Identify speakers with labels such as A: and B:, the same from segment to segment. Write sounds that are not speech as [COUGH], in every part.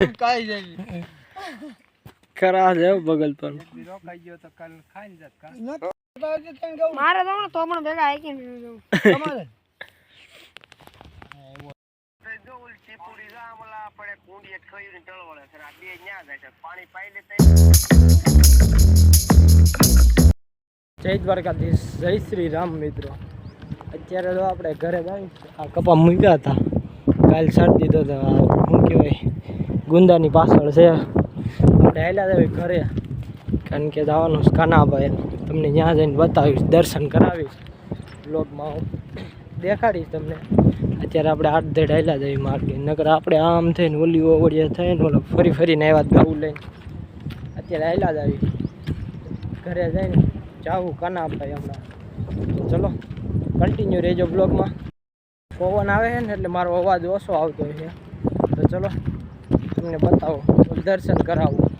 A: કાઈ જાય
B: બગલ પર
A: રોકાઈ ગયો તો કાલ ખાઈ જાત કા
C: મારે તો તો પણ ભેગા આઈ
A: તમારે?
B: જય દ્વારકાધીશ જય શ્રી રામ મિત્રો. અત્યારે તો આપણે ઘરે આવી આ કપા મૂક્યા હતા. કાલ સાડી દીધો હતો આ શું કહેવાય? ગુંદાની પાછળ છે. આપણે આવેલા હતા ઘરે. કારણ કે જવાનું છે કાનાભાઈ. તમને ત્યાં જઈને બતાવીશ, દર્શન કરાવીશ. બ્લોગમાં હું દેખાડીશ તમને. અત્યારે આપણે આઠ ધેડ આવેલા જઈએ માર્ગે. નકર આપણે આમ થઈને ઓલી ઓવડિયા થઈને ઓલો ફરી ફરીને આવ્યા ગાવું લઈને. અત્યારે આવેલા જ આવી ઘરે જઈને જાવું કાનાભાઈ હમણાં. ચલો કન્ટિન્યુ રહેજો બ્લોગમાં પવન આવે છે ને એટલે મારો અવાજ ઓછો આવતો છે. તો ચલો તમને બતાવો દર્શન કરાવો.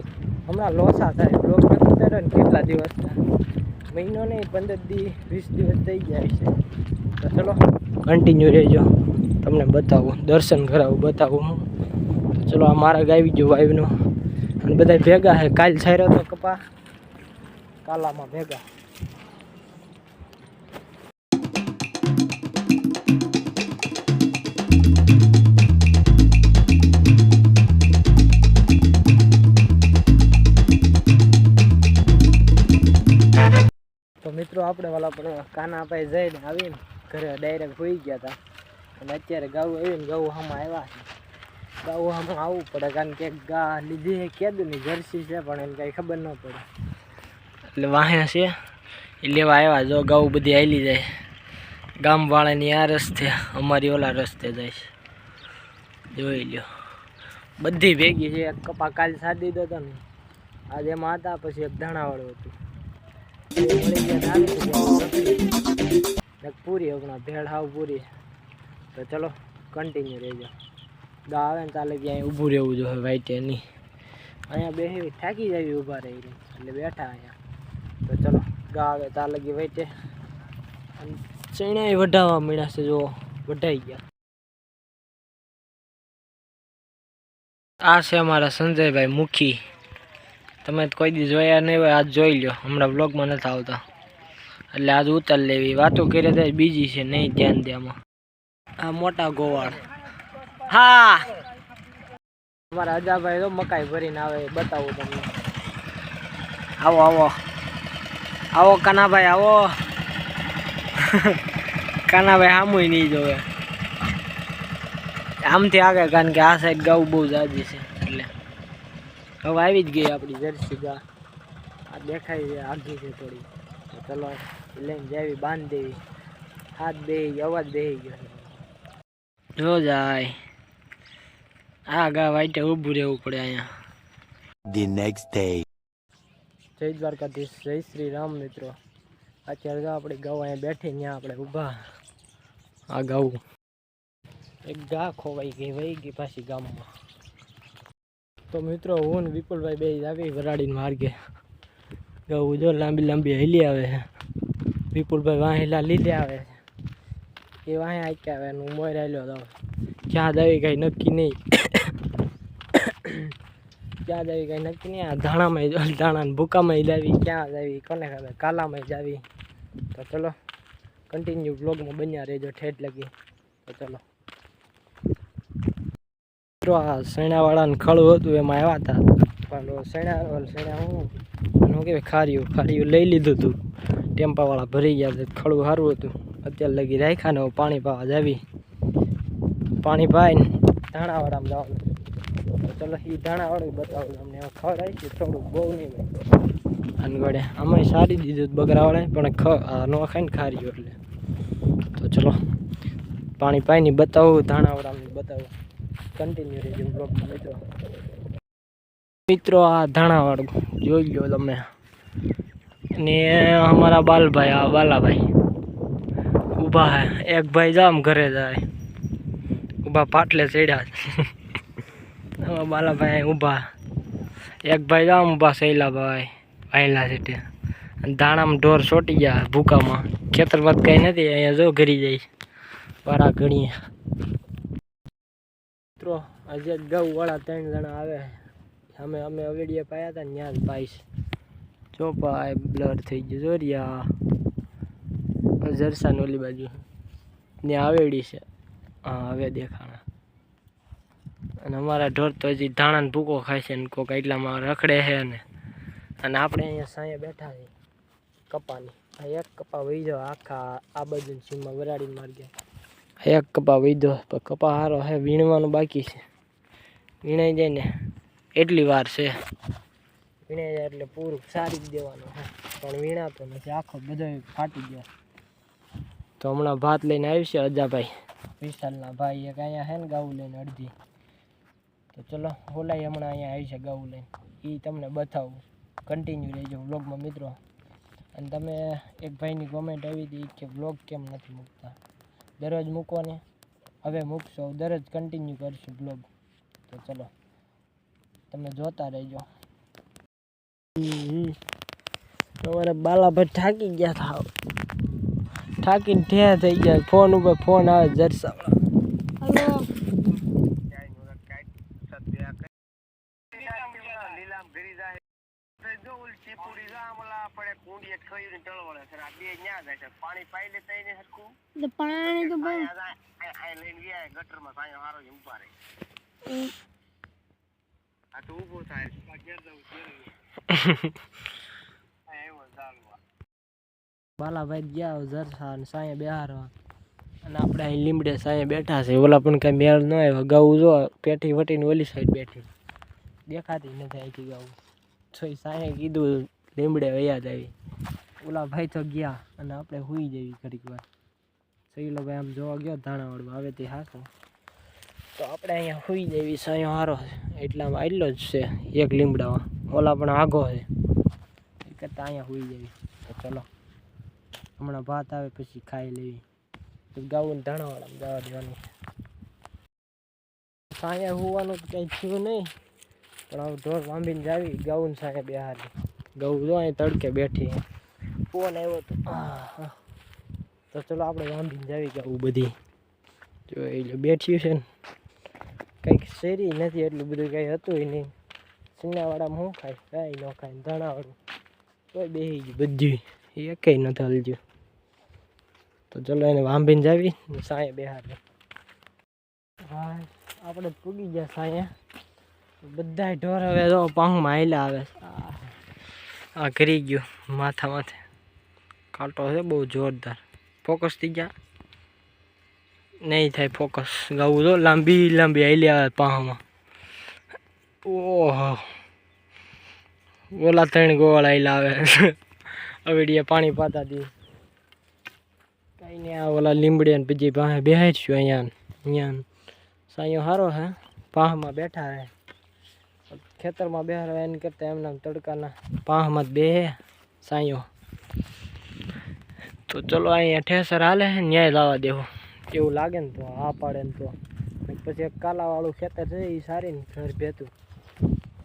B: હમણાં લોસા થાય બ્લોક નથી ત્યારે ને કેટલા દિવસ મહિનો નહીં, પંદર દી, વીસ દિવસ થઈ જાય છે. તો ચલો કન્ટિન્યુ રહેજો. તમને બતાવું, દર્શન કરાવું, બતાવું હું. ચલો, આ મારા ગાવી ગયો વાઈવનો અને બધા ભેગા છે કાલ છાયરો તો કપા. કાલામાં ભેગા. મિત્રો, આપણે વાલા પણ કાના પાસે જઈને આવીને ઘરે ડાયરેક્ટ હોઈ ગયા હતા અને અત્યારે ગાવું આવીને ગાવું આમાં આવ્યા છે. ગાવું આમાં આવવું પડે, કારણ કે ગા લીધી છે કેદુની જર્સી છે, પણ એને કાંઈ ખબર ન પડે. એટલે વાહ્યા છે. એ લેવા આવ્યા, જો ગાવું બધી આવેલી જાય. ગામવાળાની આ રસ્તે, અમારી ઓલા રસ્તે જાય છે. જોઈ લ્યો. બધી ભેગી છે, એક કપા કાલ સાદી દીધો હતો ને આજે એમાં હતા પછી એક ધાણાવાળું હતું. પૂરી હમણાં, ભેળ હાવ પૂરી. તો ચલો કન્ટિન્યુ રહેજો. ગા આવે ને તાલે ક્યાંય ઊભું રહેવું જોઈએ વાઈટે નહીં. અહીંયા બેસી થાકી જાય ઊભા રહી રહી. એટલે બેઠા અહીંયા. તો ચલો ગા આવે તાર લગી વાઈટે. અને ચણાય વઢાવા મળ્યા છે જો વઢાઈ ગયા. આ છે અમારા સંજયભાઈ મુખી. તમે કોઈ દી જોયા નહીં હોય, આજ જોઈ લો હમણાં બ્લોગમાં નથી આવતા. એટલે આજ ઉતાર લેવી વાતો કરી તો બીજી છે નહીં ધ્યાન દે આમાં. આ મોટા ગોવાળ. હા! અમારા અજાભાઈ તો મકાઈ ભરીને આવે, બતાવું તમને. આવો આવો. આવો, કાનાભાઈ આવો. કાનાભાઈ આમુય નહીં જોવે. આમથી આગળ કારણ કે આ સાઈડ ગાઉ બહુ જાજી છે, એટલે. હવે આવી જ ગઈ આપણી જર્સી ગા. આ દેખાય છે આગી છે થોડી. ચલો. લઈને જાવી બાંધ દેવી હાથ બેહી ગયો અવાજ બેહી ગયો. જો જાય. આ ગા વાઈટે ઊભું રહેવું પડે અહીંયા.
D: The next day.
B: જય દ્વારકાધીશ જય શ્રી રામ મિત્રો. અત્યારે તો આપણે ગાઉ અહીંયા બેઠી ત્યાં આપણે ઊભા. આ ગાઉ એક ગા ખોવાઈ ગઈ વહી ગઈ પાછી ગામમાં. તો મિત્રો હું ને વિપુલભાઈ બે આવી વરાડીને માર્ગે. ગાઉ જો લાંબી લાંબી હેલી આવે છે. વિપુલભાઈ વાહેલા લીધે આવે એ વાહે આંકે આવે હું મોર તો ક્યાં જાવી કાંઈ નક્કી નહીં. ક્યાં જાવી કાંઈ નક્કી નહીં. આ ધાણામાં ધાણાને ધાણા ભૂકામાં જાવી ક્યાં જાવી કોને ખબર? કાલામાં જાવી તો ચલો કન્ટિન્યુ બ્લોગમાં બન્યા રહેજો ઠેઠ લગી. તો ચલો. મિત્રો, આ શેણાવાળાને ખળું હતું, એમાં આવ્યા હતા. પણ શેણા શેણા હું? શું કહેવાય ખાર્યું ખાર્યું લઈ લીધું હતું ટેમ્પાવાળા ભરી ગયા છે. ખળું સારું હતું. અત્યારે લગી રાખ્યા ને પાણી પાવા જાવી. પાણી પાઈને ધાણાવાળામાં જવાનું. ચલો એ ધાણાવાળું બતાવું અમને હવે આવી છે થોડુંક બહુ નહીં અનગડે અમે સારી દીધું બકરાવાળાએ પણ ખ નો ખાઈને ખાર્યું એટલે. તો ચલો, પાણી પાઈને બતાવું ધાણાવાળામાં બતાવું. કન્ટિન્યુ રહેજો બ્લોગમાં મિત્રો. મિત્રો, આ ધાણાવાળું જોઈ લો તમે. ને અમારા બાલભાઈ, આ બાલાભાઈ. ઊભા હે. એક ભાઈ જામ ઘરે જાય. ઊભા પાટલે ચડ્યા બાલાભાઈ ઊભા. એક ભાઈ જામ ઊભા શૈલાભાઈ વાયલા સીટે દાણામાં ઢોર ચોટી ગયા ભૂકામાં. ખેતરમાં કંઈ નથી, અહીંયા જો ઘરી જાય. વારા ઘણી મિત્રો, આજે ગૌવાળા ત્રણ જણા આવે અમે અમે અવેડીએ પાયા હતા ત્યાં જ પાઈશ જો ભાઈ બ્લર થઈ ગયું જોરિયા જરસાન ઓલી બાજુ. ને આવેડી છે. હા, હવે દેખાણા. અને અમારા ઢોર તો હજી ધાણાને ભૂકો ખાય છે ને કોઈક એટલામાં રખડે છે ને અને આપણે અહીંયા સાંયે બેઠા છીએ. કપાની. આ એક કપા વહી આખા આ બાજુ સીમમાં વરાડીને માર ગયા. એક કપા વહીધો પણ કપા સારો હે વીણવાનું બાકી છે. વીણાઈ જાય ને, એટલી વાર છે. વીણાઈ જાય એટલે પૂરું સારી જ દેવાનું હે. પણ વીણાતો નથી આખો બધો ફાટી ગયો. તો હમણાં ભાત લઈને આવી છે અજાભાઈ. વિશાલના ભાઈ એક અહીંયા હે ને ગાઉ લઈને અડધી. તો ચલો ઓલાય હમણાં અહીંયા આવી છે ગાઉ લઈને. એ તમને બતાવું. કન્ટિન્યુ રહેજો વ્લોગમાં મિત્રો. અને તમે એક ભાઈની કોમેન્ટ આવી હતી કે વ્લોગ કેમ નથી મૂકતા? દરરોજ મૂકો ને હવે મૂકશો દરરોજ કન્ટિન્યુ કરશું બ્લોગ તો ચલો તમે જોતા રહેજો. તમારે બાલાભાઈ થાકી ગયા હતા થાકીને ઠેર થઈ ગયા ફોન ઉપર ફોન આવે જરસાવાળા
C: હલો તો પાણી તો હમ. [LAUGHS] [LAUGHS]
B: બાલાભાઈ ગયા જરસા અને સાંયે બેહારવા. અને આપણે અહીં લીમડે સાંય બેઠા છે. ઓલા પણ કાંઈ મેળ ન આવ્યો ગાઉ જો પેઠી વટીને ઓલી સાઈડ બેઠી. દેખાતી નથી અહીંથી ગયું તો સાંયે કીધું, લીમડે વયા આવી. ઓલા ભાઈ તો ગયા અને આપણે હુઈ જવી ઘડીક વાર. સહીલો ભાઈ આમ જોવા ગયો ધાણાવાડમાં આવે તે હાસો તો આપણે અહીંયા હુઈ જવી સાંયો હારો છે. એટલામાં આટલો જ છે એક લીમડામાં. ઓલા પણ આઘો છે. એ કરતાં અહીંયા હુઈ જવી તો ચલો. હમણાં ભાત આવે પછી ખાઈ લેવી. ગાવું ધાણાવાળામાં જવા દેવાનું. સાયા હોવાનું કંઈ થયું નહીં. પણ હવે ઢોર વાંભીને જાવી, ગાઉન સાયા બેહારી ગૌ જો અહીં તડકે બેઠી. ફોન આવ્યો તો. તો ચલો આપણે વાંભીને જાવી ગાવું બધી. જો એટલે બેઠ્યું છે ને. કંઈક શેરી નથી એટલું બધું કંઈ હતું નહીં. સિંગાવાળામાં શું ખાય કાંઈ ન ખાય ધાણાવાળું. કોઈ બેસી ગયું બધી. એ કંઈ નથી હલજ્યું. તો ચલો એને વાંભીને જાવી, ને સાંયે બેહારે હા આપણે પૂગી ગયા સાંયે બધા ઢોર હવે તો પાહુમાં આયલા આવે છે. આ આ કરી ગયું, માથા માથે. કાંટો છે બહુ જોરદાર. ફોકસ થઈ ગયા? નહીં થાય ફોકસ. ગાવું તો લાંબી લાંબી આયલી આવે પાહમાં. ઓહો. ઓલા ત્રણ ગોળ આયલા આવે. [LAUGHS] અવેડીએ પાણી પાતા દી કઈ આ ઓલા લીમડી ને બીજી પાસે બેહાડશું અહીંયા અહીંયા. સાંયો સારો હે, પાહમાં બેઠા રહે ખેતરમાં બેહાડવા એને કરતાં એમના તડકાના પાહમાં જ બેહે સાંયો તો ચલો અહીંયા ઠેસર હાલે હે, ન્યાય લાવવા દેવો. એવું લાગે ને તો આ પાડે ને તો. પછી એક કાલાવાળું ખેતર છે એ સારી ને ઘર ભેતું.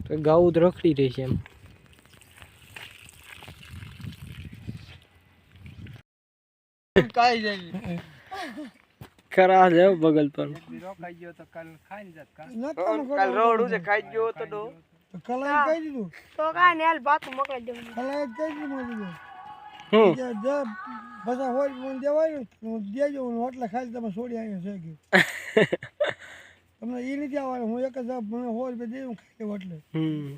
B: તો ગાઉ જ રખડી રહી છે એમ.
A: કાઈ જાય
B: ખરા છે બગલ પર.
A: રોકાઈ ગયો તો કાલ ખાઈ જત કા
B: કાલ રોડ છે ખાઈ ગયો તો તો
A: કલાક કાઈ દીધું.
C: તો કાંઈ ને હાલ ભાત મોકલી દઉં.
A: કલાક કહી દીધું મોકલી
B: હું?
A: હમ જે બધા હોય મને દેવાય હું દેજો હું હોટલે ખાલી તમે છોડી આવ્યો છે કે. [LAUGHS] તમને એ નથી આવવાનું હું એક જ મને સો રૂપિયા દઈ હું ખાઈ એટલે
B: હમ.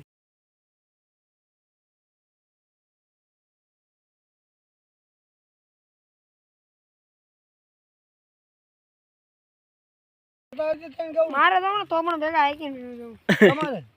C: મારે તો પણ ભેગા આઈ
A: કે [LAUGHS]